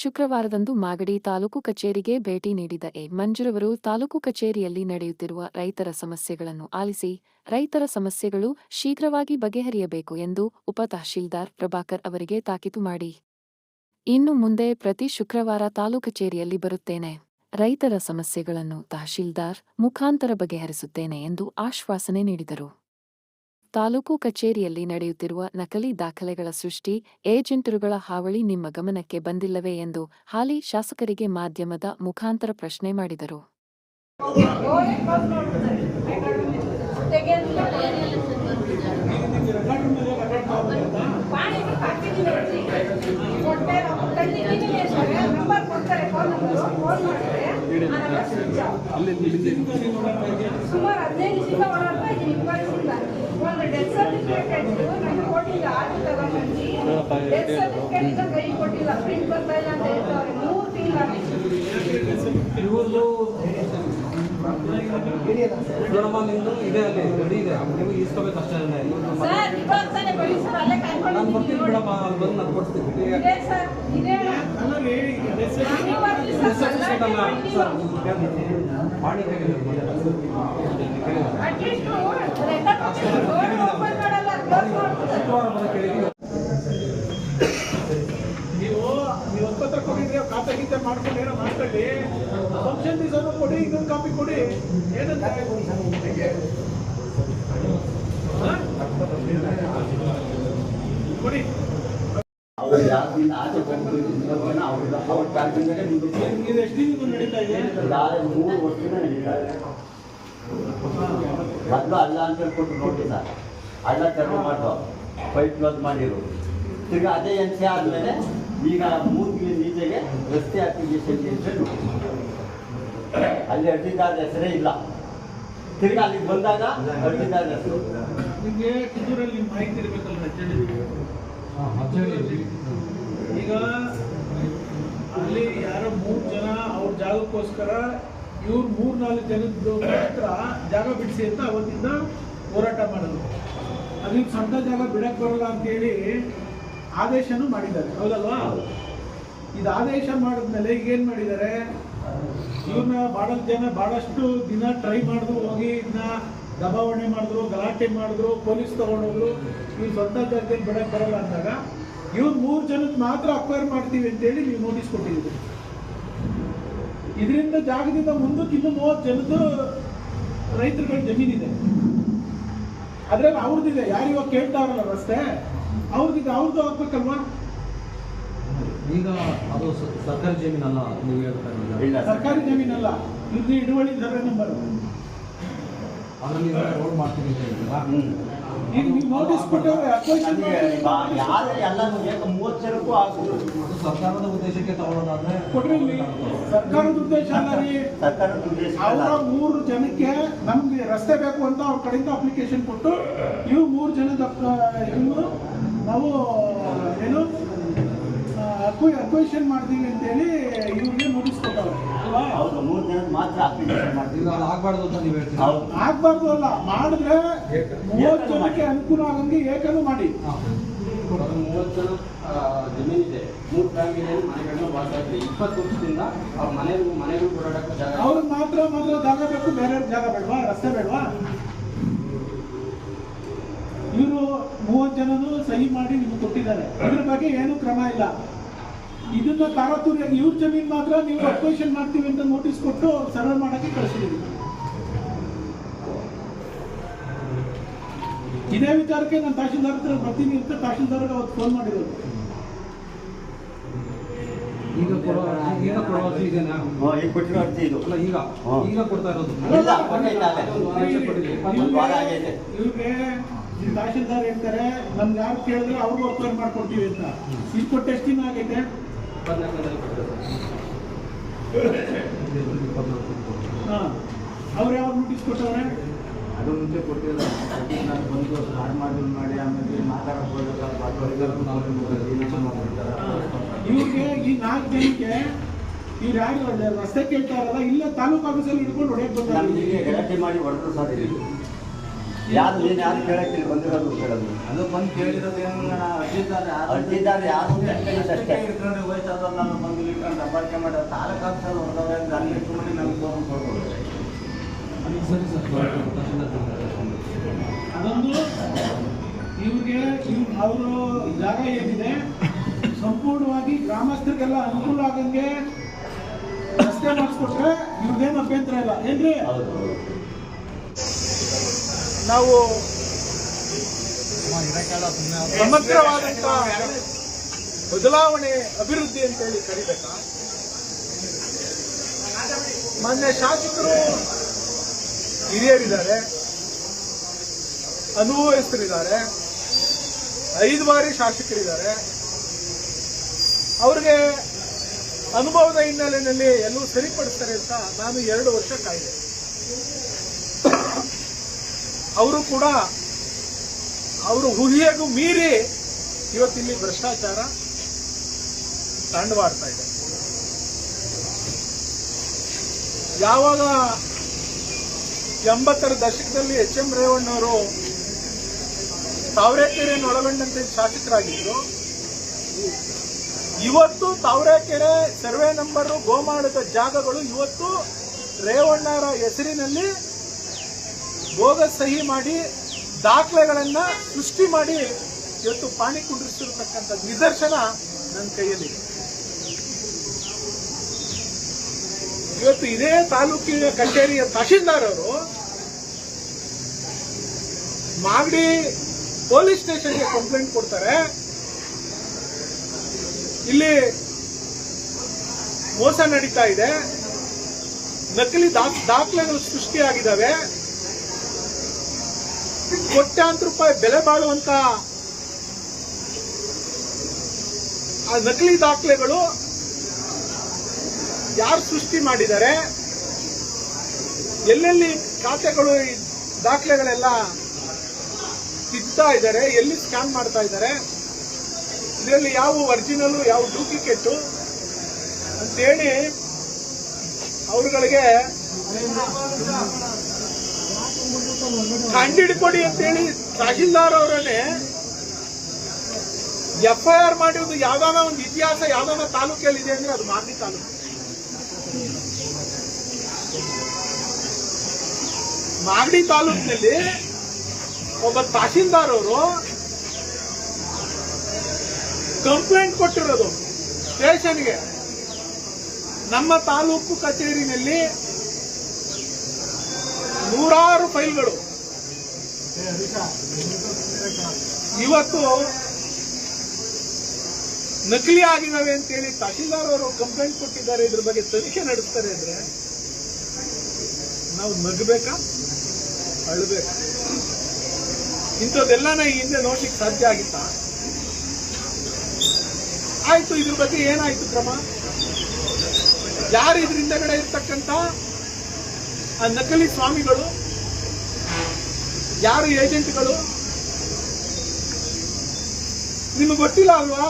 ಶುಕ್ರವಾರದಂದು ಮಾಗಡಿ ತಾಲೂಕು ಕಚೇರಿಗೆ ಭೇಟಿ ನೀಡಿದ ಎ. ಮಂಜುರವರು ತಾಲೂಕು ಕಚೇರಿಯಲ್ಲಿ ನಡೆಯುತ್ತಿರುವ ರೈತರ ಸಮಸ್ಯೆಗಳನ್ನು ಆಲಿಸಿ, ರೈತರ ಸಮಸ್ಯೆಗಳು ಶೀಘ್ರವಾಗಿ ಬಗೆಹರಿಯಬೇಕು ಎಂದು ಉಪ ತಹಶೀಲ್ದಾರ್ ಪ್ರಭಾಕರ್ ಅವರಿಗೆ ತಾಕೀತು ಮಾಡಿ. ಇನ್ನು ಮುಂದೆ ಪ್ರತಿ ಶುಕ್ರವಾರ ತಾಲೂಕು ಕಚೇರಿಯಲ್ಲಿ ಬರುತ್ತೇನೆ. ರೈತರ ಸಮಸ್ಯೆಗಳನ್ನು ತಹಶೀಲ್ದಾರ್ ಮುಖಾಂತರ ಬಗೆಹರಿಸುತ್ತೇನೆ ಎಂದು ಆಶ್ವಾಸನೆ ನೀಡಿದರು. ತಾಲೂಕು ಕಚೇರಿಯಲ್ಲಿ ನಡೆಯುತ್ತಿರುವ ನಕಲಿ ದಾಖಲೆಗಳ ಸೃಷ್ಟಿ ಏಜೆಂಟರುಗಳ ಹಾವಳಿ ನಿಮ್ಮ ಗಮನಕ್ಕೆ ಬಂದಿಲ್ಲವೇ ಎಂದು ಹಾಲಿ ಶಾಸಕರಿಗೆ ಮಾಧ್ಯಮದ ಮುಖಾಂತರ ಪ್ರಶ್ನೆ ಮಾಡಿದರು ಪಾಣಿಗೆ ಹಾಕಿದ್ದೀವಿ ಕೊಟ್ಟೆ ತಂದಿದ್ದೀನಿ ಸರ್ ನಂಬರ್ ಕೊಡ್ತಾರೆ ಫೋನ್ ನಂಬರು ಫೋನ್ ಮಾಡಿದ್ರೆ ಆ ನಂಬರ್ ಸ್ವಿಚ್ ಆಫ್. ಸುಮಾರು ಹದಿನೈದು ದಿವಸ ಓಡಾಡ್ತಾ ಇದ್ದೀನಿ ಇಪ್ಪತ್ತಿಂದ ಒಂದು ಡೆತ್ ಸರ್ಟಿಫಿಕೇಟ್ ಇತ್ತು ನಮ್ಗೆ ಕೊಟ್ಟಿಲ್ಲ ಆರ್ಡರ್ ತಗೊಂಡ್ಬಂದು ಡೆತ್ ಸರ್ಟಿಫಿಕೇಟ್ ಇಂದ ಕೈ ಕೊಟ್ಟಿಲ್ಲ ಪ್ರಿಂಟ್ ಬರ್ತಾ ಇಲ್ಲ ಅಂತ ಮೂರು ತಿಂಗಳು ನೋಡಮ್ಮ ನಿಮ್ದು ಇದೆ ಅಲ್ಲಿ ರೆಡಿ ಇದೆ ನೀವು ಈಸ್ಕೋಬೇಕು ಅಷ್ಟೇ ಸರ್ ಇವಾಗ ತಾನೇ ಸರ್ ಅಲ್ಲೇ ಕಾಯ್ಕೊಂಡು ನಾನು ಬರ್ತೀನಿ ಇದ್ದೀನಿ. ಅಲ್ಲಿ ಬಂದು ನಾನು ಕೊಡ್ತೀನಿ ಇದೆ ಸರ್ ಇದೆ ಹೇಳಿ ಸರ್, ಮಾಡಿ ಅಟ್ಲೀಸ್ಟ್ ರೆಕಾರ್ಡ್ ಓಪನ್ ಮಾಡಲ್ಲ ಕ್ಲೋಸ್ ಮಾಡ್ತಾರೆ ಶುಕ್ರವಾರ ಬರೋಕ್ಕೆ ಹೇಳಿದ್ದೀನಿ ನೀವು ನೀವು ಒಪ್ಪತ್ರ ಖಾತೆ ಗೀತೆ ಮಾಡ್ಕೊಂಡು ಏನೋ ಮಾಡ್ಕೊಳ್ಳಿ ಫಂಕ್ಷನ್ ದಿವಸನೂ ಕೊಡಿ ಇನ್ನೊಂದು ಕಾಪಿ ಕೊಡಿ. ಏನಂತ? ಕೊಡಿ ಅವ್ರು ಯಾರಿಂದ ಆಚೆ ಹೋಗ್ಬಿಟ್ಟು ಇನ್ನೊಬ್ಬನ ಅವ್ರ ಅವ್ರ ಕಾರ್ಯಕ್ರಮಕ್ಕೆ ಮುಂದಕ್ಕೆ ಇದು ಎಷ್ಟು ದಿನದಿಂದ ನಡೀತಾ ಇದೆ? ನಾಳೆ ಮೂರು ವರ್ಷದಿಂದ ನಡೀತಾ ಇದೆ ಮೊದಲು ಅಲ್ಲ ಅಂತ ಹೇಳ್ಕೊಟ್ಟು ನೋಟಿಸ ಹಳ್ಳ ತೆರವು ಮಾಡೋ ಪೈಪ್ ಕ್ಲೋಸ್ ಮಾಡಿರು. ತಿರ್ಗಾ ಅದೇ ಎನ್ ಸಿ ಆದಮೇಲೆ ಈಗ ಮೂರು ತಿಂಗಳ ಈಚೆಗೆ ರಸ್ತೆ ಅಪ್ಲಿಕೇಶನ್ ಅಂತ ಅಲ್ಲಿ ಅರ್ಜಿದಾರ ಹೆಸರೇ ಇಲ್ಲ. ತಿರ್ಗಿ ಅಲ್ಲಿಗೆ ಬಂದಾಗ ಅರ್ಜಿದಾರ ಹೆಸರು. ನಿಮಗೆ ಕಿತ್ತೂರಲ್ಲಿ ನಿಮ್ಮ ಮಾಹಿತಿ ಇರಬೇಕಲ್ಲ ಈಗ ಅಲ್ಲಿ ಯಾರೋ ಮೂರು ಜನ ಅವ್ರ ಜಾಗಕ್ಕೋಸ್ಕರ ಇವ್ರು ಮೂರ್ ನಾಲ್ಕು ಜನದ್ದು ಮಾತ್ರ ಜಾಗ ಬಿಡಿಸಿ ಅಂತ ಅವತ್ತಿಂದ ಹೋರಾಟ ಮಾಡೋದು. ಅದಕ್ಕೆ ಸ್ವಂತ ಜಾಗ ಬಿಡಕ್ ಬರಲ್ಲ ಅಂತೇಳಿ ಆದೇಶನೂ ಮಾಡಿದ್ದಾರೆ. ಹೌದಲ್ವಾ? ಇದು ಆದೇಶ ಮಾಡಿದ್ಮೇಲೆ ಈಗ ಏನ್ ಮಾಡಿದ್ದಾರೆ? ಇವನ್ನ ಭಾಳಷ್ಟು ಜನ ಬಹಳಷ್ಟು ದಿನ ಟ್ರೈ ಮಾಡಿದ್ರು ಹೋಗಿ ಇದನ್ನ ದಬಾವಣೆ ಮಾಡಿದ್ರು ಗಲಾಟೆ ಮಾಡಿದ್ರು ಪೊಲೀಸ್ ತಗೊಂಡೋದ್ರು. ಇವ್ರು ಸ್ವಂತ ಜಾಗದಲ್ಲಿ ಬಿಡಕ್ ಬರಲ್ಲ ಅಂದಾಗ ಇವ್ರು ಮೂರು ಜನಕ್ಕೆ ಮಾತ್ರ ಅಕ್ವೈರ್ ಮಾಡ್ತೀವಿ ಅಂತೇಳಿ ನೀವು ನೋಟಿಸ್ ಕೊಟ್ಟಿದ್ದೀರಿ. ಇದರಿಂದ ಜಾಗದಿಂದ ಮುಂದಕ್ಕೆ ಇನ್ನು ಮೂವತ್ತು ಜನದ್ದು ರೈತರುಗಳ ಜಮೀನಿದೆ. ಅದ್ರಲ್ಲಿ ಅವ್ರದ್ದಿದೆ ಯಾರು ಇವಾಗ ಕೇಳ್ತಾರಲ್ಲ ರಸ್ತೆ. ಅವ್ರದ್ದಿದೆ ಅವ್ರದ್ದು ಆಗ್ಬೇಕಲ್ವಾ? ಈಗ ಅದು ಸರ್ಕಾರಿ ಜಮೀನಲ್ಲ ನೀವು ಹೇಳ್ತಾ ಇಲ್ಲ ಸರ್ಕಾರಿ ಜಮೀನಲ್ಲ. ಇದು ಹಿಡುವಳಿ ಸರ್ವೆ ನಂಬರ್ ಅದ್ರಲ್ಲಿ ರೋಡ್ ಮಾಡ್ತೀನಿ ಅಂತ ಹೇಳಿದ್ರಲ್ಲ. ಈಗ ನೀವು ನೋಟಿಸ್ ಕೊಟ್ಟವ್ರೆ ಯಾರು ಎಲ್ಲನೂ ಏಕ ಮೂವತ್ತು ಜನಕ್ಕೂ ಸರ್ಕಾರದ ಉದ್ದೇಶಕ್ಕೆ ತಗೊಳ್ಳೋದಾದ್ರೆ ಕೊಡ್ರಿ. ಸರ್ಕಾರದ ಉದ್ದೇಶ ಅಲ್ಲ ರೀ. ಸರ್ಕಾರದ ಉದ್ದೇಶ ಅಲ್ಲ. ಅವರ ಮೂರು ಜನಕ್ಕೆ ನಮ್ಗೆ ರಸ್ತೆ ಬೇಕು ಅಂತ ಅವ್ರ ಕಡೆಯಿಂದ ಅಪ್ಲಿಕೇಶನ್ ಕೊಟ್ಟು ಇವು ಮೂರು ಜನದ ಇನ್ನು ನಾವು ಏನು ಅಕ್ವೇಷನ್ ಮಾಡ್ತೀವಿ ಅಂತೇಳಿ ಇವ್ರಿಗೆ ನೋಟಿಸ್ ಕೊಟ್ಟವ್ರು ಅಲ್ವಾ? ಹೌದು ಮೂರು ಜನ ಮಾತ್ರ ಅಪ್ಲಿಕೇಶನ್ ಮಾಡ್ತೀವಿ. ಆಗ್ಬಾರ್ದು ಅಂತ ನೀವು ಹೇಳ್ತೀರಾ? ಹೌದು. ಆಗ್ಬಾರ್ದು ಅಲ್ಲ ಮಾಡಿದ್ರೆ ಮೂವತ್ತು ಜನಕ್ಕೆ ಅನುಕೂಲ ಆಗಂಗೆ ಏಕನು ಮಾಡಿ. ಮೂವತ್ತು ಜನ ಜಮೀನಿದೆ ಮೂರು ಫ್ಯಾಮಿಲಿಯಲ್ಲಿ ಮನೆಗಳನ್ನ ವಾಸ ಇದೆ. ಇಪ್ಪತ್ತು ವರ್ಷದಿಂದ ಅವ್ರ ಮನೆ ಮನೆಗಳು ಓಡಾಡಕ್ಕೆ ಜಾಗ. ಅವ್ರಿಗೆ ಮಾತ್ರ ಮಾತ್ರ ಜಾಗ ಬೇಕು ಬೇರೆಯವ್ರ ಜಾಗ ಬೇಡವಾ? ರಸ್ತೆ ಬೇಡವಾ? ಇವರು ಮೂವತ್ತು ಜನನು ಸಹಿ ಮಾಡಿ ನಿಮ್ಗೆ ಕೊಟ್ಟಿದ್ದಾರೆ. ಇದ್ರ ಬಗ್ಗೆ ಏನು ಕ್ರಮ ಇಲ್ಲ. ಇದನ್ನ ತಾರತೂರಿಯಾಗಿ ಇವ್ರ ಜಮೀನ್ ಮಾತ್ರ ನೀವು ಅಕ್ವೇಷನ್ ಮಾಡ್ತೀವಿ ಅಂತ ನೋಟಿಸ್ ಕೊಟ್ಟು ಸರ್ವೆ ಮಾಡಕ್ಕೆ ಕಳಿಸಿದ್ದೀವಿ. ಇದೇ ವಿಚಾರಕ್ಕೆ ನಾನು ತಹಶೀಲ್ದಾರ್ ಹತ್ರ ಬರ್ತೀನಿ ಅಂತ ತಹಶೀಲ್ದಾರ್ಗೆ ಅವತ್ತು ಫೋನ್ ಮಾಡಿದ್ರು. ಈಗ ಕೊಡೋ ಈಗ ಕೊಡೋ ಅರ್ಜಿ ಇದೆನಾ ಈಗ ಕೊಟ್ಟಿರೋ ಅರ್ಜಿ ಇದು. ಅಲ್ಲ ಈಗ ಈಗ ಕೊಡ್ತಾ ಇರೋದು. ಇಲ್ಲ ಇವ್ರಿಗೆ ತಹಶೀಲ್ದಾರ್ ಹೇಳ್ತಾರೆ ನಮ್ಗೆ ಯಾರು ಕೇಳಿದ್ರೆ ಅವ್ರಿಗೂ ಅಪ್ಲೈ ಮಾಡ್ಕೊಡ್ತೀವಿ ಅಂತ. ಇದು ಕೊಟ್ಟು ಎಷ್ಟು ದಿನ ಆಗೈತೆ? ಹಾಂ. ಅವ್ರು ಯಾವ ನೋಟಿಸ್ ಕೊಟ್ಟವ್ರೆ? ಅದು ಮುಂಚೆ ಕೊಟ್ಟಿಲ್ಲ. ನಾನು ಬಂದು ಸ್ಟಾರ್ಟ್ ಮಾಡಿ ಮಾಡಿ ಆಮೇಲೆ ಮಾತಾಡಬಹುದು ಇವ್ರಿಗೆ ಈ ನಾಲ್ಕು ಜನಕ್ಕೆ ಈ ಯಾರು ರಸ್ತೆ ಕೇಳ್ತಾ ಇರಲ್ಲ ಇಲ್ಲ ತಾಲೂಕು ಆಫೀಸಲ್ಲಿ ಹಿಡ್ಕೊಂಡು ಹೊಡೆಯಕ್ಕೆ ಬಂದ್ರೆ ಮಾಡಿ ಹೊಡೆದ್ರು ಸರ್ ಇಲ್ಲಿ. ಯಾರು ನೀನು ಯಾರು ಕೇಳಕ್ಕೆ ಇಲ್ಲಿ ಬಂದಿರೋದು ಕೇಳೋದು? ಅದು ಬಂದು ಕೇಳಿರೋದು ಏನು ಅರ್ಜಿದಾರ ಅರ್ಜಿದಾರ ಯಾರು ಅಷ್ಟೇ. ಇಟ್ಕೊಂಡ್ರೆ ವಯಸ್ಸಾದವ್ರು ನಾನು ಬಂದು ಇಟ್ಕೊಂಡು ದಬ್ಬಾಳಿಕೆ ಮಾಡಿ ತಾಲೂಕು ಆಫೀಸಲ್ಲಿ ಹೊರದವ್ರೆ ಅಂದ್ರೆ ಅಲ್ಲಿ ಇಟ್ಕೊಂಡು ನಮ್ಗೆ ತಗೊಂಡು ಕೊಡ್ಬೋದು ಸರಿ ಸರ್ ಅದೊಂದು ಇವ್ರಿಗೆ ಇವ್ ಅವರು ಜಾಗ ಏನಿದೆ ಸಂಪೂರ್ಣವಾಗಿ ಗ್ರಾಮಸ್ಥರಿಗೆಲ್ಲ ಅನುಕೂಲ ಆಗಂಗೆ ರಸ್ತೆ ಮಾಡಿಸ್ಕೊಟ್ರೆ ಇವ್ರದ್ದೇನು ಅಭ್ಯಂತರ ಇಲ್ಲ. ಏನ್ರಿ? ಹೌದು. ನಾವು ಸಮಗ್ರವಾದಂತ ಬದಲಾವಣೆ ಅಭಿವೃದ್ಧಿ ಅಂತೇಳಿ ಕರಿಬೇಕಾ? ಮಾನ್ಯ ಶಾಸಕರು ಹಿರಿಯರಿದ್ದಾರೆ, ಅನುಭವಸ್ಥರಿದ್ದಾರೆ, ಐದು ಬಾರಿ ಶಾಸಕರಿದ್ದಾರೆ. ಅವ್ರಿಗೆ ಅನುಭವದ ಹಿನ್ನೆಲೆಯಲ್ಲಿ ಎಲ್ಲೂ ಸರಿಪಡಿಸ್ತಾರೆ ಅಂತ ನಾನು ಎರಡು ವರ್ಷ ಕಾಯ್ದೆ. ಅವರು ಕೂಡ ಅವರು ಊಹೆಗೂ ಮೀರಿ ಇವತ್ತಿಲ್ಲಿ ಭ್ರಷ್ಟಾಚಾರ ತಾಂಡವಾಡ್ತಾ ಇದೆ. ಯಾವಾಗ ಎಂಬತ್ತರ ದಶಕದಲ್ಲಿ ಎಚ್ ಎಂ ರೇವಣ್ಣವರು ತಾವರೆಕೆರೆಯನ್ನು ಒಳಗೊಂಡಂತೆ ಶಾಸಕರಾಗಿದ್ರು, ಇವತ್ತು ತಾವರೆಕೆರೆ ಸರ್ವೆ ನಂಬರ್ ಗೋಮಾಡದ ಜಾಗಗಳು ಇವತ್ತು ರೇವಣ್ಣರ ಹೆಸರಿನಲ್ಲಿ ಬೋಗಸ್ ಸಹಿ ಮಾಡಿ ದಾಖಲೆಗಳನ್ನ ಸೃಷ್ಟಿ ಮಾಡಿ ಇವತ್ತು ಪಾಣಿ ಕುಂಡ್ರಿಸಿರ್ತಕ್ಕಂಥ ನಿದರ್ಶನ ನನ್ನ ಕೈಯಲ್ಲಿ ಇವತ್ತು ಇದೇ ತಾಲೂಕಿನ ಕಚೇರಿಯ ತಹಶೀಲ್ದಾರ್ ಅವರು ಮಾಗಡಿ ಪೊಲೀಸ್ ಸ್ಟೇಷನ್ಗೆ ಕಂಪ್ಲೇಂಟ್ ಕೊಡ್ತಾರೆ. ಇಲ್ಲಿ ಮೋಸ ನಡೀತಾ ಇದೆ. ನಕಲಿ ದಾಖಲೆಗಳು ಸೃಷ್ಟಿಯಾಗಿದ್ದಾವೆ. ಕೋಟ್ಯಾಂತರ ರೂಪಾಯಿ ಬೆಲೆ ಬಾಳುವಂತ ಆ ನಕಲಿ ದಾಖಲೆಗಳು ಯಾರು ಸೃಷ್ಟಿ ಮಾಡಿದ್ದಾರೆ? ಎಲ್ಲೆಲ್ಲಿ ಖಾತೆಗಳು ಈ ದಾಖಲೆಗಳೆಲ್ಲ ತಿದ್ತಾ ಇದ್ದಾರೆ? ಎಲ್ಲಿ ಸ್ಕ್ಯಾನ್ ಮಾಡ್ತಾ ಇದ್ದಾರೆ? ಇದರಲ್ಲಿ ಯಾವ ಒರಿಜಿನಲ್ ಯಾವ ಡೂಪ್ಲಿಕೇಟು ಅಂತೇಳಿ ಅವರುಗಳಿಗೆ ಕಂಡಿಡ್ಕೊಡಿ ಅಂತೇಳಿ ತಹಶೀಲ್ದಾರ್ ಅವರನ್ನೇ ಎಫ್ ಐ ಆರ್ ಮಾಡಿರೋದು ಯಾವ್ದಾನ ಒಂದು ಇತಿಹಾಸ, ಯಾವ್ದಾನ ತಾಲೂಕಲ್ಲಿ ಇದೆ ಅಂದ್ರೆ ಅದು ಮಾಗಡಿ ತಾಲೂಕು. ಮಾಗಡಿ ತಾಲೂಕಿನಲ್ಲಿ ಒಬ್ಬ ತಹಶೀಲ್ದಾರ್ ಅವರು ಕಂಪ್ಲೇಂಟ್ ಕೊಟ್ಟಿರೋದು ಸ್ಟೇಷನ್ಗೆ. ನಮ್ಮ ತಾಲೂಕು ಕಚೇರಿನಲ್ಲಿ ನೂರಾರು ಫೈಲ್ಗಳು. ಇವತ್ತು ನಕಲಿ ಆಗಿದಾವೆ ಅಂತೇಳಿ ತಹಶೀಲ್ದಾರ್ ಅವರು ಕಂಪ್ಲೇಂಟ್ ಕೊಟ್ಟಿದ್ದಾರೆ, ಇದ್ರ ಬಗ್ಗೆ ತನಿಖೆ ನಡೆಸ್ತಾರೆ ಅಂದ್ರೆ ನಾವು ನಗಬೇಕಾ? ಅಳ್ಬೇಕಾ? ಇಂಥದ್ದೆಲ್ಲನ ಈ ಹಿಂದೆ ನೋಡ್ಲಿಕ್ಕೆ ಸಾಧ್ಯ ಆಗಿತ್ತಾ? ಆಯ್ತು, ಇದ್ರ ಬಗ್ಗೆ ಏನಾಯ್ತು ಕ್ರಮ? ಯಾರು ಇದ್ರ ಹಿಂದೆಗಡೆ ಇರ್ತಕ್ಕಂಥ ಆ ನಕಲಿ ಸ್ವಾಮಿಗಳು, ಯಾರು ಏಜೆಂಟ್ಗಳು? ನಿಮಗೆ ಗೊತ್ತಿಲ್ಲ ಅಲ್ವಾ,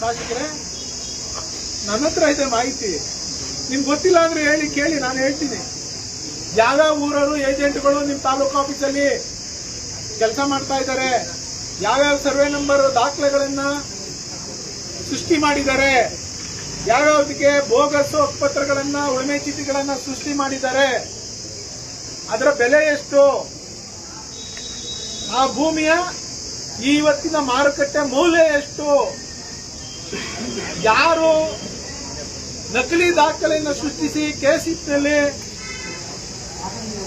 ಶಾಸಕರೇ? ನನ್ನ ಹತ್ರ ಇದೆ ಮಾಹಿತಿ. ನಿಮ್ಗೆ ಗೊತ್ತಿಲ್ಲ ಅಂದ್ರೆ ಹೇಳಿ, ಕೇಳಿ, ನಾನು ಹೇಳ್ತೀನಿ. ಯಾವ್ಯಾವ ಊರವರು ಏಜೆಂಟ್ಗಳು ನಿಮ್ಮ ತಾಲೂಕು ಆಫೀಸಲ್ಲಿ ಕೆಲಸ ಮಾಡ್ತಾ ಇದ್ದಾರೆ? ಯಾವ್ಯಾವ ಸರ್ವೆ ನಂಬರ್ ದಾಖಲೆಗಳನ್ನ ಸೃಷ್ಟಿ ಮಾಡಿದ್ದಾರೆ? ಯಾವ್ಯಾವದಕ್ಕೆ ಬೋಗಸ್ ಪತ್ರಗಳನ್ನ, ಉಳುಮೆ ಚೀಟಿಗಳನ್ನ ಸೃಷ್ಟಿ ಮಾಡಿದ್ದಾರೆ? ಅದರ ಬೆಲೆ ಎಷ್ಟು? ಆ ಭೂಮಿಯ ಇವತ್ತಿನ ಮಾರುಕಟ್ಟೆ ಮೌಲ್ಯ ಎಷ್ಟು? ಯಾರು ನಕಲಿ ದಾಖಲೆಯನ್ನು ಸೃಷ್ಟಿಸಿ ಕೆಸಿಪ್ನಲ್ಲಿ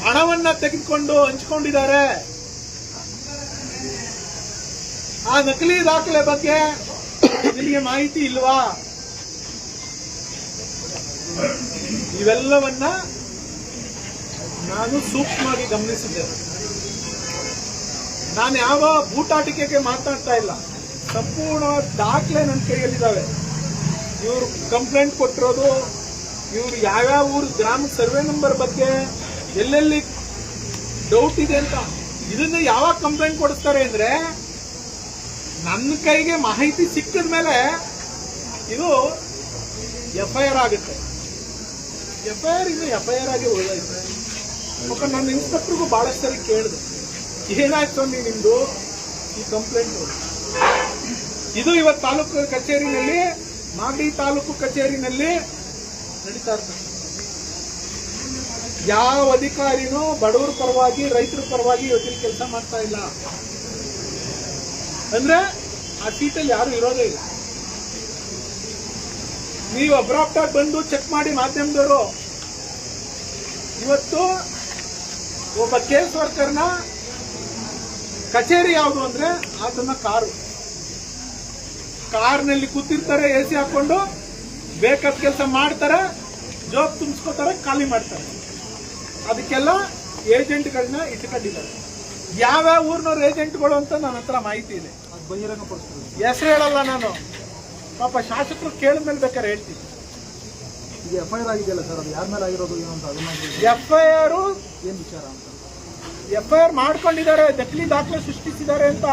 ಹಣವನ್ನ ತೆಗೆದುಕೊಂಡು ಹಂಚಿಕೊಂಡಿದ್ದಾರೆ. ಆ ನಕಲಿ ದಾಖಲೆ ಬಗ್ಗೆ ನಿಮಗೆ ಮಾಹಿತಿ ಇಲ್ವಾ? ಇವೆಲ್ಲವನ್ನ ನಾನು ಸೂಕ್ಷ್ಮವಾಗಿ ಗಮನಿಸಿದ್ದೇನೆ ನಾನು ಯಾವ ಬೂಟಾಟಿಕೆಗೆ ಮಾತಾಡ್ತಾ ಇಲ್ಲ. ಸಂಪೂರ್ಣ ದಾಖಲೆ ನನ್ನ ಕೈಯಲ್ಲಿದ್ದಾವೆ. ಇವರು ಕಂಪ್ಲೇಂಟ್ ಕೊಟ್ಟಿರೋದು, ಇವರು ಯಾವ್ಯಾವ ಊರು, ಗ್ರಾಮ ಸರ್ವೆ ನಂಬರ್ ಬಗ್ಗೆ ಎಲ್ಲೆಲ್ಲಿ ಡೌಟ್ ಇದೆ ಅಂತ ಇದನ್ನ ಯಾವಾಗ ಕಂಪ್ಲೇಂಟ್ ಕೊಡಿಸ್ತಾರೆ ಅಂದ್ರೆ ನನ್ನ ಕೈಗೆ ಮಾಹಿತಿ ಸಿಕ್ಕಿದ ಮೇಲೆ ಇದು ಎಫ್ ಐ ಆರ್ ಆಗುತ್ತೆ. ಎಫ್ ಐ ಆರ್ ಇನ್ನು ಎಫ್ ಐ ಆರ್ ಆಗಿ ಉಳಿದೈತೆ. ಪಾಪ ನನ್ನ ಇನ್ಸ್ಪೆಕ್ಟರ್ಗೂ ಬಹಳಷ್ಟು ಸರಿ ಕೇಳಿದೆ. ಏನಾಯ್ತು ಸ್ವಾಮಿ ನಿಮ್ದು ಈ ಕಂಪ್ಲೇಂಟ್ ಇದು ಇವತ್ತು ತಾಲೂಕು ಕಚೇರಿನಲ್ಲಿ, ಮಾಗಡಿ ತಾಲೂಕು ಕಚೇರಿನಲ್ಲಿ ನಡೀತಾ ಇರ್ತದೆ. ಯಾವ ಅಧಿಕಾರಿನೂ ಬಡವರ ಪರವಾಗಿ, ರೈತರ ಪರವಾಗಿ ಇವತ್ತಿನ ಕೆಲಸ ಮಾಡ್ತಾ ಇಲ್ಲ. ಅಂದ್ರೆ ಆ ಸೀಟಲ್ಲಿ ಯಾರು ಇರೋದೇ ಇಲ್ಲ. ನೀವು ಅಬ್ರಾಪ್ಟಾಗಿ ಬಂದು ಚೆಕ್ ಮಾಡಿ ಮಾಧ್ಯಮದವರು. ಇವತ್ತು ಒಬ್ಬ ಕೇಸ್ ವರ್ಕರ್ನ ಕಚೇರಿ ಯಾವುದು ಅಂದ್ರೆ ಆತನ ಕಾರು. ಕಾರ್ನಲ್ಲಿ ಕೂತಿರ್ತಾರೆ ಎ ಸಿ ಹಾಕೊಂಡು ಬೇಕಾದ ಕೆಲಸ ಮಾಡ್ತಾರೆ ಜಾಬ್ ತುಂಬಿಸ್ಕೋತಾರೆ ಖಾಲಿ ಮಾಡ್ತಾರೆ. ಅದಕ್ಕೆಲ್ಲ ಏಜೆಂಟ್ಗಳನ್ನ ಇಟ್ಕೊಂಡಿದ್ದಾರೆ ಯಾವ್ಯಾವ ಊರ್ನವ್ರ ಏಜೆಂಟ್ಗಳು ಅಂತ ನನ್ನ ಹತ್ರ ಮಾಹಿತಿ ಇದೆ. ಹೆಸರು ಹೇಳಲ್ಲ ನಾನು. ಪಾಪ ಶಾಸಕರು ಕೇಳಿದ್ಮೇಲೆ ಬೇಕಾದ್ರೆ ಹೇಳ್ತೀನಿ. ಈಗ ಎಫ್ ಐ ಆರ್ ಆಗಿದೆಯಲ್ಲ ಸರ್ ಅದು ಯಾರ ಮೇಲೆ ಆಗಿರೋದು ಏನು ಅಂತ ಅದನ್ನ ಎಫ್ ಐ ಆರ್ ಏನ್ ವಿಚಾರ ಅಂತ? ಎಫ್ ಐ ಆರ್ ಮಾಡ್ಕೊಂಡಿದ್ದಾರೆ ನಕಲಿ ದಾಖಲೆ ಸೃಷ್ಟಿಸಿದ್ದಾರೆ ಅಂತ.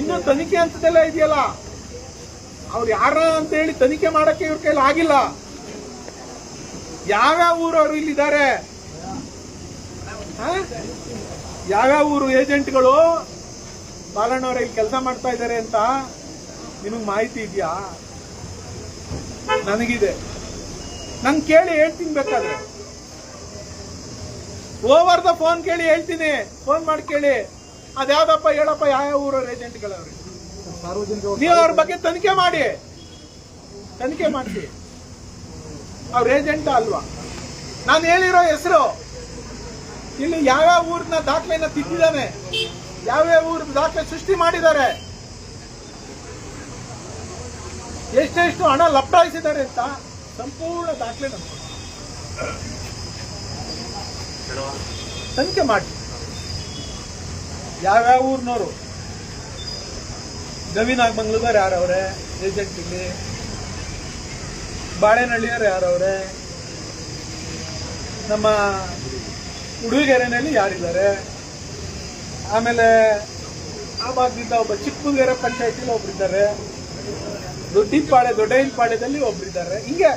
ಇನ್ನು ತನಿಖೆ ಅಂತದೆಲ್ಲ ಇದೆಯಲ್ಲ? ಅವ್ರು ಯಾರ ಅಂತ ಹೇಳಿ ತನಿಖೆ ಮಾಡಕ್ಕೆ ಇವ್ರ ಕೈಲಿ ಆಗಿಲ್ಲ. ಯಾವ್ಯಾವ ಊರವರು ಇಲ್ಲಿದ್ದಾರೆ? ಯಾವ್ಯಾವ ಊರು ಏಜೆಂಟ್ಗಳು? ಬಾಲಣ್ಣವ್ರ ಇಲ್ಲಿ ಕೆಲಸ ಮಾಡ್ತಾ ಇದ್ದಾರೆ ಅಂತ ನಿಮಗೆ ಮಾಹಿತಿ ಇದೆಯಾ? ನನಗಿದೆ. ನನ್ ಕೇಳಿ ಹೇಳ್ತೀನಿ ಬೇಕಾದ್ರೆ. ಓವರ್ ದ ಫೋನ್ ಕೇಳಿ ಹೇಳ್ತೀನಿ. ಫೋನ್ ಮಾಡಿ ಕೇಳಿ. ಅದ್ಯಾವ್ದಪ್ಪ ಹೇಳಪ್ಪ, ಯಾವ ಊರ ಏಜೆಂಟ್ಗಳವ್ರಿ ನೀವು ಅವ್ರ ಬಗ್ಗೆ ತನಿಖೆ ಮಾಡಿ. ತನಿಖೆ ಮಾಡಿ ಅವ್ರ ಏಜೆಂಟ್ ಅಲ್ವಾ? ನಾನು ಹೇಳಿರೋ ಹೆಸರು. ಇಲ್ಲಿ ಯಾವ್ಯಾವ ಊರಿನ ದಾಖಲೆನ ತಿದ್ದಿದ್ದಾನೆ? ಯಾವ್ಯಾವ ಊರ ದಾಖಲೆ ಸೃಷ್ಟಿ ಮಾಡಿದ್ದಾರೆ? ಎಷ್ಟೆಷ್ಟು ಹಣ ಲಪ್ಟಾಯಿಸಿದ್ದಾರೆ ಅಂತ? ಸಂಪೂರ್ಣ ದಾಖಲೆ ತನಿಖೆ ಮಾಡಿ. ಯಾವ್ಯಾವ ಊರಿನವರು ಗವಿನಾಗ್ ಮಂಗ್ಳೂರ್ ಯಾರವ್ರೆ? ಏಜೆಂಟ್ ಇಲ್ಲಿ. ಬಾಳೆನಹಳ್ಳಿಯವ್ರು ಯಾರವ್ರೆ? ನಮ್ಮ ಉಡುಗೆರೆನಲ್ಲಿ ಯಾರಿದ್ದಾರೆ? ಆಮೇಲೆ ಆ ಭಾಗದಿಂದ ಒಬ್ಬ ಚಿಕ್ಕಬುಲ್ಗೆರೆ ಪಂಚಾಯತಿಲಿ ಒಬ್ರಿದ್ದಾರೆ. ದೊಡ್ಡಿಪಾಳೆ ಒಬ್ರು ಇದ್ದಾರೆ ಹಿಂಗೆ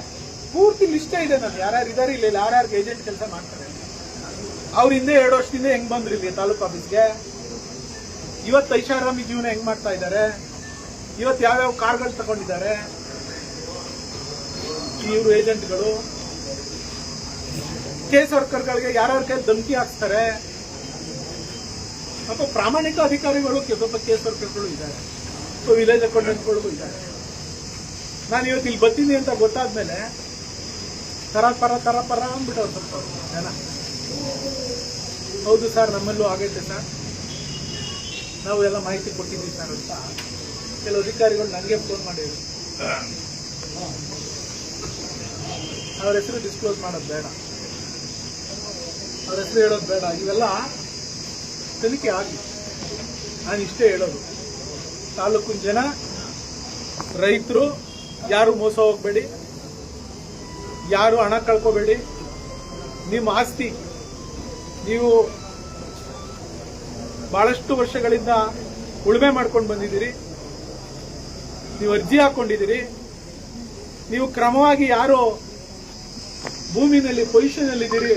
ಪೂರ್ತಿ ಲಿಸ್ಟ್ ಇದೆ ನಾನು ಯಾರ್ಯಾರು ಇದಾರೆ ಇಲ್ಲಿ ಯಾರ್ಯಾರು ಏಜೆಂಟ್ ಕೆಲಸ ಮಾಡ್ತಾರೆ? ಅವ್ರ ಹಿಂದೆ ಎರಡು ವರ್ಷದಿಂದ ಹೆಂಗ್ ಬಂದ್ರಿ ಇಲ್ಲಿ ತಾಲೂಕು ಆಫೀಸ್ಗೆ? ಇವತ್ತು ಐಷಾರಾಮಿ ಜೀವನ ಹೆಂಗ್ ಮಾಡ್ತಾ ಇದ್ದಾರೆ? ಇವತ್ತು ಯಾವ್ಯಾವ ಕಾರ್ಗಳು ತಗೊಂಡಿದ್ದಾರೆ? ಇವರು ಏಜೆಂಟ್ಗಳು ಕೇಸ್ ವರ್ಕರ್ಗಳಿಗೆ ಯಾರ್ಯಾರ ಕೈ ಧಮಕಿ ಹಾಕ್ತಾರೆ ಪಾಪ ಪ್ರಾಮಾಣಿಕ ಅಧಿಕಾರಿಗಳು ಕೆಲವೊಬ್ಬ ಕೇಸ್ ವರ್ಕರ್ಗಳು ಇದ್ದಾರೆ. ವಿಲೇಜ್ ಅಕೌಂಟೆಂಟ್ಗಳಿಗೂ ಇದ್ದಾರೆ. ನಾನು ಇವತ್ತು ಇಲ್ಲಿ ಬರ್ತೀನಿ ಅಂತ ಗೊತ್ತಾದ್ಮೇಲೆ ತರ ಪರ ತರ ಪರ ಅಂದ್ಬಿಟ್ಟವ್ರು ಸ್ವಲ್ಪ ಹೌದು ಸರ್, ನಮ್ಮಲ್ಲೂ ಆಗೈತೆ ಸರ್. ನಾವು ಎಲ್ಲ ಮಾಹಿತಿ ಕೊಟ್ಟಿದ್ದೀವಿ ಸರ್ ಅಂತ ಕೆಲವು ಅಧಿಕಾರಿಗಳು ನನಗೆ ಫೋನ್ ಮಾಡಿದ್ರು. ಅವ್ರ ಹೆಸರು ಡಿಸ್ಕ್ಲೋಸ್ ಮಾಡೋದು ಬೇಡ. ಅವ್ರ ಹೆಸರು ಹೇಳೋದು ಬೇಡ. ಇವೆಲ್ಲ ತನಿಖೆ ಆಗಲಿ ನಾನು ಇಷ್ಟೇ ಹೇಳೋದು. ತಾಲೂಕಿನ ಜನ, ರೈತರು ಯಾರು ಮೋಸ ಹೋಗಬೇಡಿ, ಯಾರು ಹಣ ಕಳ್ಕೋಬೇಡಿ, ನಿಮ್ಮ ಆಸ್ತಿ, ನೀವು ಬಹಳಷ್ಟು ವರ್ಷಗಳಿಂದ ಉಳುಮೆ ಮಾಡ್ಕೊಂಡು ಬಂದಿದ್ದೀರಿ, ನೀವು ಅರ್ಜಿ ಹಾಕೊಂಡಿದ್ದೀರಿ ನೀವು ಕ್ರಮವಾಗಿ ಯಾರು ಭೂಮಿನಲ್ಲಿ ಪೊಸಿಷನ್ ಅಲ್ಲಿದ್ದೀರಿ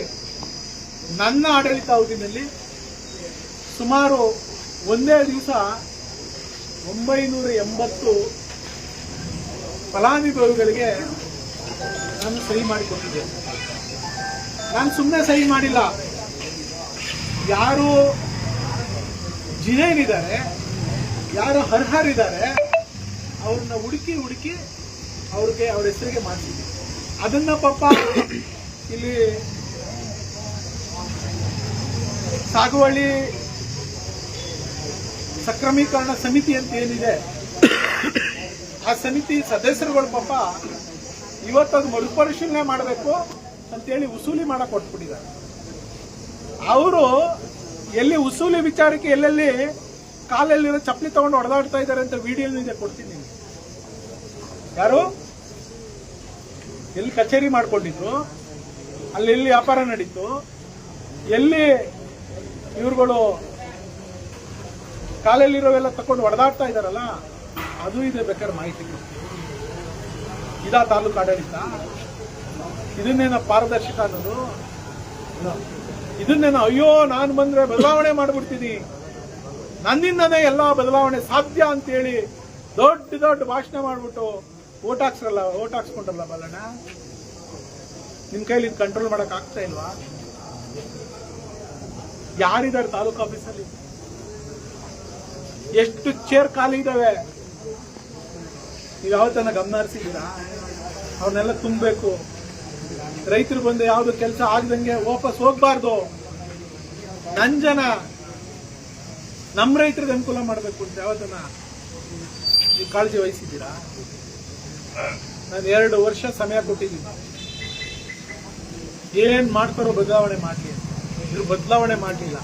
ನನ್ನ ಆಡಳಿತಾವಧಿನಲ್ಲಿ ಸುಮಾರು ಒಂದೇ ದಿವಸ ಒಂಬೈನೂರ ಎಂಬತ್ತು ಫಲಾನುಭವಿಗಳಿಗೆ ನಾನು ಸಹಿ ಮಾಡಿಕೊಟ್ಟಿದ್ದೆ ನಾನು ಸುಮ್ಮನೆ ಸಹಿ ಮಾಡಿಲ್ಲ. ಯಾರು ಜಿನೇನಿದ್ದಾರೆ, ಯಾರು ಅರ್ಹರಿದ್ದಾರೆ, ಅವ್ರನ್ನ ಹುಡುಕಿ ಹುಡುಕಿ ಅವ್ರಿಗೆ ಅವ್ರ ಹೆಸರಿಗೆ ಮಾಡಿಸಿದ್ವಿ ಅದನ್ನ ಪಾಪ ಇಲ್ಲಿ ಸಾಗುವಳಿ ಸಕ್ರಮೀಕರಣ ಸಮಿತಿ ಅಂತ ಏನಿದೆ ಆ ಸಮಿತಿ ಸದಸ್ಯರುಗಳು ಪಾಪ ಇವತ್ತದು ಮರುಪರಿಶೀಲನೆ ಮಾಡಬೇಕು ಅಂತೇಳಿ ಉಸೂಲಿ ಮಾಡಕ್ ಕೊಟ್ಬಿಟ್ಟಿದ್ದಾರೆ. ಅವರು ಎಲ್ಲಿ ಉಸೂಲಿ ವಿಚಾರಕ್ಕೆ ಎಲ್ಲೆಲ್ಲಿ ಕಾಲಲ್ಲಿರೋ ಚಪ್ಪಲಿ ತಗೊಂಡು ಹೊಡೆದಾಡ್ತಾ ಇದ್ದಾರೆ ಅಂತ ವಿಡಿಯೋ ನಿಮಗೆ ಕೊಡ್ತೀನಿ ಯಾರು? ಎಲ್ಲಿ ಕಚೇರಿ ಮಾಡ್ಕೊಂಡಿದ್ರು ಅಲ್ಲಿ ಎಲ್ಲಿ ವ್ಯಾಪಾರ ನಡೀತು, ಎಲ್ಲಿ ಇವ್ರುಗಳು ಕಾಲಲ್ಲಿರೋವೆಲ್ಲ ತಕೊಂಡು ಹೊಡೆದಾಡ್ತಾ ಇದಾರಲ್ಲ ಅದು ಇದೆ ಬೇಕಾದ್ರೆ ಮಾಹಿತಿ ಇದಾ ತಾಲೂಕು ಆಡಳಿತ. ಇದನ್ನೇನ ಪಾರದರ್ಶಕ ಅನ್ನೋದು. ಇದನ್ನೇನ, ಅಯ್ಯೋ, ನಾನು ಬಂದ್ರೆ ಬದಲಾವಣೆ ಮಾಡ್ಬಿಡ್ತೀನಿ. ನನ್ನಿಂದನೇ ಎಲ್ಲ ಬದಲಾವಣೆ ಸಾಧ್ಯ ಅಂತ ಹೇಳಿ ದೊಡ್ಡ ದೊಡ್ಡ ಭಾಷಣ ಮಾಡ್ಬಿಟ್ಟು ಓಟ್ ಹಾಕ್ಸ್ರಲ್ಲ, ಓಟ್ ಹಾಕ್ಸ್ಕೊಂಡ್ರಲ್ಲ ಬಲ್ಲಣ್ಣ ನಿಮ್ ಕೈಲಿ ಇದು ಕಂಟ್ರೋಲ್ ಮಾಡಕ್ ಆಗ್ತಾ ಇಲ್ವಾ? ಯಾರಿದ್ದಾರೆ ತಾಲೂಕು ಆಫೀಸಲ್ಲಿ ಎಷ್ಟು ಚೇರ್ ಖಾಲಿ ಇದಾವೆ? ನೀವು ಯಾವತ್ತನ್ನ ಗಮನ ಹರಿಸಿದ್ದೀರಾ ಅವ್ರನ್ನೆಲ್ಲ ತುಂಬಬೇಕು. ರೈತರು ಬಂದು ಯಾವ್ದು ಕೆಲಸ ಆಗ್ದಂಗೆ ವಾಪಸ್ ಹೋಗ್ಬಾರ್ದು. ನನ್ ಜನ. ನಮ್ಮ ರೈತರಿಗೆ ಅನುಕೂಲ ಮಾಡಬೇಕು ಅಂತ ಯಾವತ್ತನ ನೀವು ಕಾಳಜಿ ವಹಿಸಿದ್ದೀರಾ? ನಾನು ಎರಡು ವರ್ಷ ಸಮಯ ಕೊಟ್ಟಿದ್ದೀನಿ. ಏನ್ ಮಾಡ್ತಾರೋ ಬದಲಾವಣೆ ಮಾಡಲಿ ಇವ್ರು ಬದಲಾವಣೆ ಮಾಡಲಿಲ್ಲ.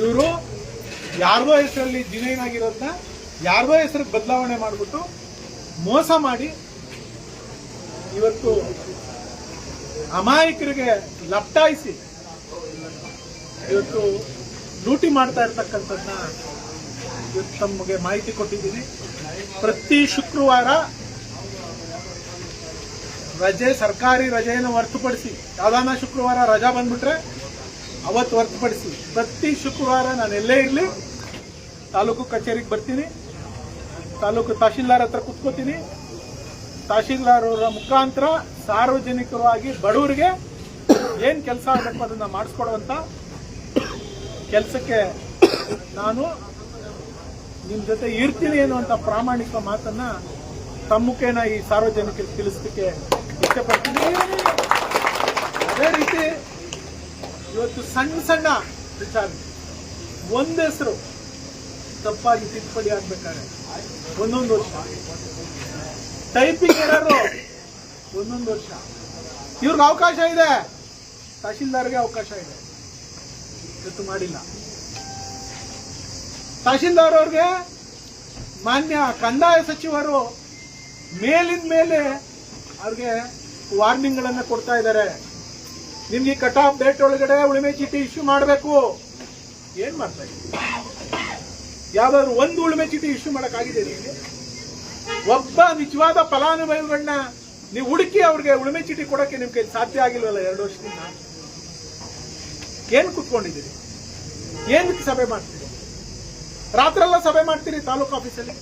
ಇವರು ಯಾರ್ದೋ ಹೆಸರಲ್ಲಿ ಜಿನೈನ್ ಆಗಿರೋದನ್ನ ಯಾರ್ದೋ ಹೆಸರು ಬದಲಾವಣೆ ಮಾಡಿಬಿಟ್ಟು ಮೋಸ ಮಾಡಿ ಇವತ್ತು ಅಮಾಯಕರಿಗೆ ಲಪ್ಟಾಯಿಸಿ ಇವತ್ತು ಲೂಟಿ ಮಾಡ್ತಾ ಇರ್ತಕ್ಕಂಥದ್ದನ್ನ ಇವತ್ತು ತಮಗೆ ಮಾಹಿತಿ ಕೊಟ್ಟಿದ್ದೀನಿ. ಪ್ರತಿ ಶುಕ್ರವಾರ ರಜೆ, ಸರ್ಕಾರಿ ರಜೆಯನ್ನು ಹೊರತುಪಡಿಸಿ ಯಾವ್ದಾನ ಶುಕ್ರವಾರ ರಜಾ ಬಂದ್ಬಿಟ್ರೆ ಅವತ್ತು ಹೊರತುಪಡಿಸಿ ಪ್ರತಿ ಶುಕ್ರವಾರ ನಾನು ಎಲ್ಲೇ ಇರಲಿ, ತಾಲೂಕು ಕಚೇರಿಗೆ ಬರ್ತೀನಿ. ತಾಲೂಕು ತಹಶೀಲ್ದಾರ್ ಹತ್ರ ಕುತ್ಕೋತೀನಿ. ತಹಶೀಲ್ದಾರ್ ಅವರ ಮುಖಾಂತರ ಸಾರ್ವಜನಿಕವಾಗಿ ಬಡವರಿಗೆ ಏನು ಕೆಲಸ ಆಗಬೇಕು ಅದನ್ನ ಮಾಡಿಸ್ಕೊಡುವಂತ ಕೆಲಸಕ್ಕೆ ನಾನು ನಿಮ್ಮ ಜೊತೆ ಇರ್ತೀನಿ ಅನ್ನುವಂತ ಪ್ರಾಮಾಣಿಕ ಮಾತನ್ನ ತಮ್ಮ ಮುಖೇನ ಈ ಸಾರ್ವಜನಿಕರಿಗೆ ತಿಳಿಸ್ಲಿಕ್ಕೆ ಇಷ್ಟಪಡ್ತೀನಿ. ಅದೇ ರೀತಿ ಇವತ್ತು ಸಣ್ಣ ಸಣ್ಣ ವಿಚಾರ ಒಂದ್ ಹೆಸರು ತಪ್ಪಾಗಿ ತಿದ್ದುಪಡಿ ಆಗ್ಬೇಕಾದ್ರೆ ಒಂದೊಂದು ವರ್ಷ. ಟೈಪಿಂಗ್ ಇರೋರು ಒಂದೊಂದು ವರ್ಷ. ಇವ್ರಿಗೆ ಅವಕಾಶ ಇದೆ. ತಹಶೀಲ್ದಾರ್ಗೆ ಅವಕಾಶ ಇದೆ. ಇವತ್ತು ಮಾಡಿಲ್ಲ. ತಹಶೀಲ್ದಾರ್ ಅವ್ರಿಗೆ ಮಾನ್ಯ ಕಂದಾಯ ಸಚಿವರು ಮೇಲಿನ ಮೇಲೆ ಅವ್ರಿಗೆ ವಾರ್ನಿಂಗ್ ಗಳನ್ನ ಕೊಡ್ತಾ ಇದ್ದಾರೆ. ನಿಮ್ಗೆ ಕಟ್ ಆಫ್ ಡೇಟ್ ಒಳಗಡೆ ಉಳಿಮೆ ಚೀಟಿ ಇಶ್ಯೂ ಮಾಡಬೇಕು. ಏನ್ ಮಾಡ್ತಾ ಇದ್ದೀವಿ ಯಾವ್ದಾದ್ರು ಒಂದು ಉಳುಮೆ ಚೀಟಿ ಇಶ್ಯೂ ಮಾಡೋಕ್ಕಾಗಿದೆ ನಿಮಗೆ ಒಬ್ಬ ನಿಜವಾದ ಫಲಾನುಭವಿಗಳನ್ನ ನೀವು ಹುಡುಕಿ ಅವ್ರಿಗೆ ಉಳುಮೆ ಚೀಟಿ ಕೊಡಕ್ಕೆ ನಿಮ್ಗೆ ಸಾಧ್ಯ ಆಗಿಲ್ವಲ್ಲ ಎರಡು ವರ್ಷದಿಂದ? ಏನ್ ಕುತ್ಕೊಂಡಿದ್ದೀರಿ? ಏನಕ್ಕೆ ಸಭೆ ಮಾಡ್ತೀರಿ? ರಾತ್ರೆಲ್ಲ ಸಭೆ ಮಾಡ್ತೀರಿ ತಾಲೂಕು ಆಫೀಸಲ್ಲಿ?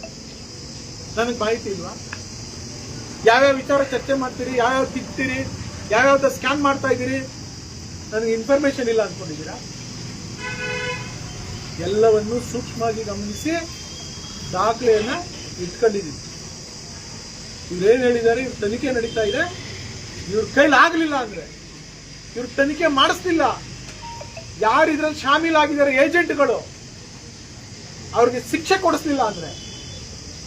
ನನಗೆ ಮಾಹಿತಿ ಇಲ್ವಾ? ಯಾವ್ಯಾವ ವಿಚಾರ ಚರ್ಚೆ ಮಾಡ್ತೀರಿ? ಯಾವ್ಯಾವ ತಿಕ್ತೀರಿ ಯಾವ್ಯಾವ್ದ ಸ್ಕ್ಯಾನ್ ಮಾಡ್ತಾ ಇದ್ದೀರಿ? ನನಗೆ ಇನ್ಫಾರ್ಮೇಶನ್ ಇಲ್ಲ ಅನ್ಕೊಂಡಿದ್ದೀರಾ? ಎಲ್ಲವನ್ನು ಸೂಕ್ಷ್ಮವಾಗಿ ಗಮನಿಸಿ ದಾಖಲೆಯನ್ನು ಇಟ್ಕೊಂಡಿದ್ದೀವಿ ಇವ್ರೇನು ಹೇಳಿದ್ದಾರೆ? ಇವ್ರ ತನಿಖೆ ನಡೀತಾ ಇದೆ. ಇವ್ರ ಕೈಲಿ ಆಗಲಿಲ್ಲ ಅಂದ್ರೆ ಇವ್ರ ತನಿಖೆ ಮಾಡಿಸ್ತಿಲ್ಲ ಯಾರು ಇದ್ರಲ್ಲಿ ಶಾಮೀಲಾಗಿದ್ದಾರೆ ಏಜೆಂಟ್ಗಳು, ಅವ್ರಿಗೆ ಶಿಕ್ಷೆ ಕೊಡಿಸ್ಲಿಲ್ಲ ಅಂದ್ರೆ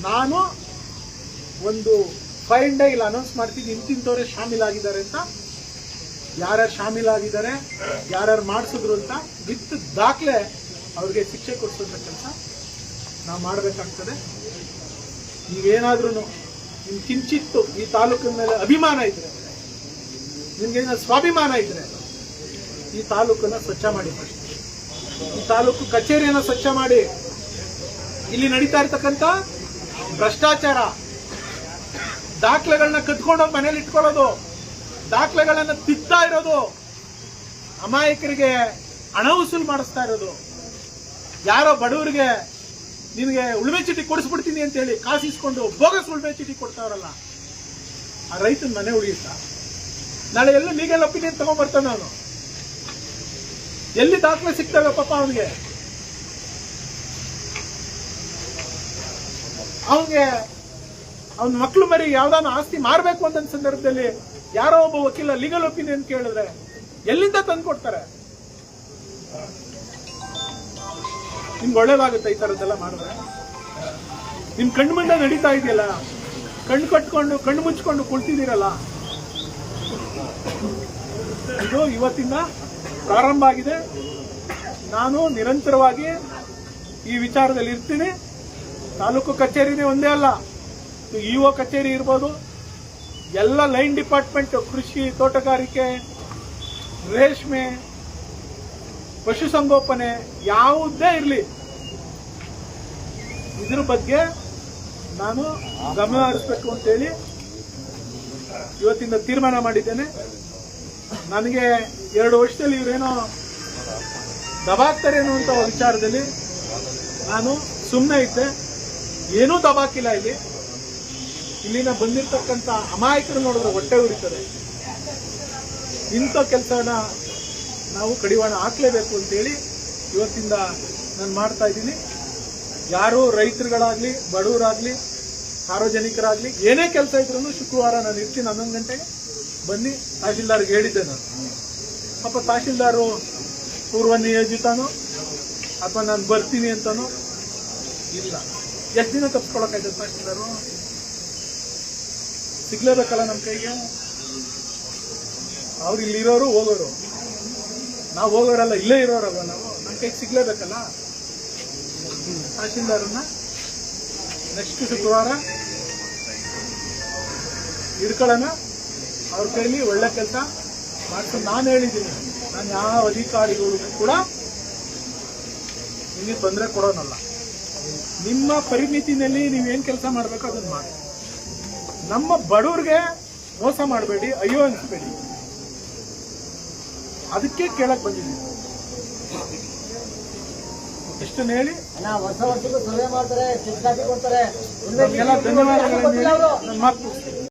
ನಾನು ಒಂದು ಫೈನ್ ಡೇ ಇಲ್ಲಿ ಅನೌನ್ಸ್ ಮಾಡ್ತೀನಿ ಇಂತಿಂತವ್ರೆ ಶಾಮೀಲಾಗಿದ್ದಾರೆ ಅಂತ. ಯಾರ್ಯಾರು ಶಾಮೀಲಾಗಿದ್ದಾರೆ ಯಾರ್ಯಾರು ಮಾಡಿಸಿದ್ರು ಅಂತ ವಿತ್ ದಾಖಲೆ ಅವ್ರಿಗೆ ಶಿಕ್ಷೆ ಕೊಡಿಸುವಂತ ಕೆಲಸ ನಾವು ಮಾಡಬೇಕಾಗ್ತದೆ ನೀವೇನಾದ್ರೂ ನಿಮ್ಗೆ ಕಿಂಚಿತ್ತು ಈ ತಾಲೂಕಿನ ಮೇಲೆ ಅಭಿಮಾನ ಇದ್ರೆ, ನಿಮ್ಗೆ ಸ್ವಾಭಿಮಾನ ಇದ್ರೆ, ಈ ತಾಲೂಕನ್ನ ಸ್ವಚ್ಛ ಮಾಡಿ. ಈ ತಾಲೂಕು ಕಚೇರಿಯನ್ನ ಸ್ವಚ್ಛ ಮಾಡಿ ಇಲ್ಲಿ ನಡೀತಾ ಇರ್ತಕ್ಕಂಥ ಭ್ರಷ್ಟಾಚಾರ ದಾಖಲೆಗಳನ್ನ ಕಟ್ಕೊಂಡು ಮನೇಲಿ ಇಟ್ಕೊಳ್ಳೋದು, ದಾಖಲೆಗಳನ್ನ ತಿತ್ತಾ ಇರೋದು, ಅಮಾಯಕರಿಗೆ ಹಣ ವಸೂಲು ಮಾಡಿಸ್ತಾ ಇರೋದು ಯಾರೋ ಬಡವರಿಗೆ ನಿನಗೆ ಉಳುಮೆ ಚೀಟಿ ಕೊಡಿಸ್ಬಿಡ್ತೀನಿ ಅಂತ ಹೇಳಿ ಕಾಸಿಸ್ಕೊಂಡು ಬೋಗಸ್ ಉಳುಮೆ ಚೀಟಿ ಕೊಡ್ತಾವ್ರಲ್ಲ, ಆ ರೈತನ ಮನೆ ಉಳಿಯುತ್ತಾ? ನಾಳೆ ಎಲ್ಲ ಲೀಗಲ್ ಒಪಿನಿಯನ್ ತಗೊಂಡ್ಬರ್ತಾನೆ ಅವನು ಎಲ್ಲಿ ದಾಖಲೆ ಸಿಗ್ತವೆ ಪಾಪ ಅವನಿಗೆ? ಅವನಿಗೆ ಅವನ ಮಕ್ಕಳು ಮರಿ ಯಾವ್ದಾನ ಆಸ್ತಿ ಮಾರಬೇಕು ಅಂತ ಸಂದರ್ಭದಲ್ಲಿ ಯಾರೋ ಒಬ್ಬ ವಕೀಲ ಲೀಗಲ್ ಒಪಿನಿಯನ್ ಕೇಳಿದ್ರೆ ಎಲ್ಲಿಂದ ತಂದು ಕೊಡ್ತಾರೆ ನಿಮ್ಗೆ ಒಳ್ಳೇದಾಗುತ್ತೆ ಈ ಥರದ್ದೆಲ್ಲ ಮಾಡಿದ್ರೆ? ನಿಮ್ಮ ಕಣ್ಣು ಮುಂದೆ ನಡೀತಾ ಇದೆಯಲ್ಲ? ಕಣ್ಣು ಕಟ್ಕೊಂಡು, ಕಣ್ಣು ಮುಚ್ಕೊಂಡು ಕುಳ್ತಿದ್ದೀರಲ್ಲ? ಇದು ಇವತ್ತಿಂದ ಪ್ರಾರಂಭ ಆಗಿದೆ. ನಾನು ನಿರಂತರವಾಗಿ ಈ ವಿಚಾರದಲ್ಲಿ ಇರ್ತೀನಿ. ತಾಲೂಕು ಕಚೇರಿನೇ ಒಂದೇ ಅಲ್ಲ ಇ ಒ ಕಚೇರಿ ಇರ್ಬೋದು. ಎಲ್ಲ ಲೈನ್ ಡಿಪಾರ್ಟ್ಮೆಂಟ್, ಕೃಷಿ, ತೋಟಗಾರಿಕೆ, ರೇಷ್ಮೆ ಪಶುಸಂಗೋಪನೆ ಯಾವುದೇ ಇರಲಿ. ಇದ್ರ ಬಗ್ಗೆ ನಾನು ಗಮನ ಹರಿಸ್ಬೇಕು ಅಂತೇಳಿ ಇವತ್ತಿಂದ ತೀರ್ಮಾನ ಮಾಡಿದ್ದೇನೆ. ನನಗೆ ಎರಡು ವರ್ಷದಲ್ಲಿ ಇವರೇನೋ ದಬಾಕ್ತಾರೆ ಅನ್ನುವಂಥ ವಿಚಾರದಲ್ಲಿ ನಾನು ಸುಮ್ಮನೆ ಇದ್ದೆ. ಏನೂ ದಬಾಕಿಲ್ಲ ಇಲ್ಲಿ. ಇಲ್ಲಿನ ಬಂದಿರತಕ್ಕಂಥ ಅಮಾಯಕರು ನೋಡಿದ್ರೆ ಹೊಟ್ಟೆ ಉರಿತಾರೆ ಇಂಥ ಕೆಲಸನ ನಾವು ಕಡಿವಾಣ ಹಾಕ್ಲೇಬೇಕು ಅಂತೇಳಿ ಇವತ್ತಿಂದ ನಾನು ಮಾಡ್ತಾ ಇದ್ದೀನಿ. ಯಾರು ರೈತರುಗಳಾಗ್ಲಿ, ಬಡವರಾಗ್ಲಿ, ಸಾರ್ವಜನಿಕರಾಗ್ಲಿ, ಏನೇ ಕೆಲಸ ಇದ್ರೂ ಶುಕ್ರವಾರ ನಾನು ಇರ್ತೀನಿ ಹನ್ನೊಂದು ಗಂಟೆಗೆ. ಬನ್ನಿ, ತಹಶೀಲ್ದಾರ್ಗೆ ಹೇಳಿದ್ದೆ ನಾನು. ಪಾಪ ತಹಶೀಲ್ದಾರು ಪೂರ್ವ ನಿಯೋಜಿತನೋ, ಅಥವಾ ನಾನು ಬರ್ತೀನಿ ಅಂತನೋ, ಇಲ್ಲ. ಎಷ್ಟು ದಿನ ತಪ್ಪಿಸ್ಕೊಳಕಾಯ್ತು ತಹಶೀಲ್ದಾರು? ಸಿಗ್ಲೇಬೇಕಲ್ಲ ನಮ್ಮ ಕೈಗೆ? ಅವ್ರು ಇಲ್ಲಿರೋರು ಹೋಗೋರು. ನಾವು ಹೋಗೋರಲ್ಲ ಇಲ್ಲೇ ಇರೋರಲ್ಲ ನಾವು. ನಮ್ಮ ಕೈಗೆ ಸಿಗ್ಲೇಬೇಕಲ್ಲ? ತಹಶೀಲ್ದಾರನ್ನ ನೆಕ್ಸ್ಟ್ ಶುಕ್ರವಾರ ಹಿಡ್ಕೊಳ್ಳೋಣ. ಅವ್ರ ಕೈಲಿ ಒಳ್ಳೆ ಕೆಲಸ ಮಾಡ್ಕೊಂಡು ನಾನು ಹೇಳಿದ್ದೀನಿ. ನಾನು ಯಾವ ಅಧಿಕಾರಿಗಳಿಗೂ ಕೂಡ ನಿಮಗೆ ತೊಂದರೆ ಕೊಡೋನಲ್ಲ. ನಿಮ್ಮ ಪರಿಮಿತಿನಲ್ಲಿ ನೀವೇನು ಕೆಲಸ ಮಾಡಬೇಕು ಅದನ್ನ ಮಾಡಿ. ನಮ್ಮ ಬಡವ್ರಿಗೆ ಮೋಸ ಮಾಡಬೇಡಿ. ಅಯ್ಯೋ ಅನಿಸ್ಬೇಡಿ. ಅದಕ್ಕೆ ಕೇಳಕ್ ಬಂದಿದ್ದೀನಿ ಇಷ್ಟನ್ನ ಹೇಳಿ ಹೊಸ ವರ್ಷಕ್ಕೂ ಸರ್ವೆ ಮಾಡ್ತಾರೆ ಚಿಕ್ಕ ಕೊಡ್ತಾರೆ ನಮ್ಗೆಲ್ಲ ಧನ್ಯವಾದಗಳನ್ನು ಹೇಳಿ ನನ್ನ ಮಾತು.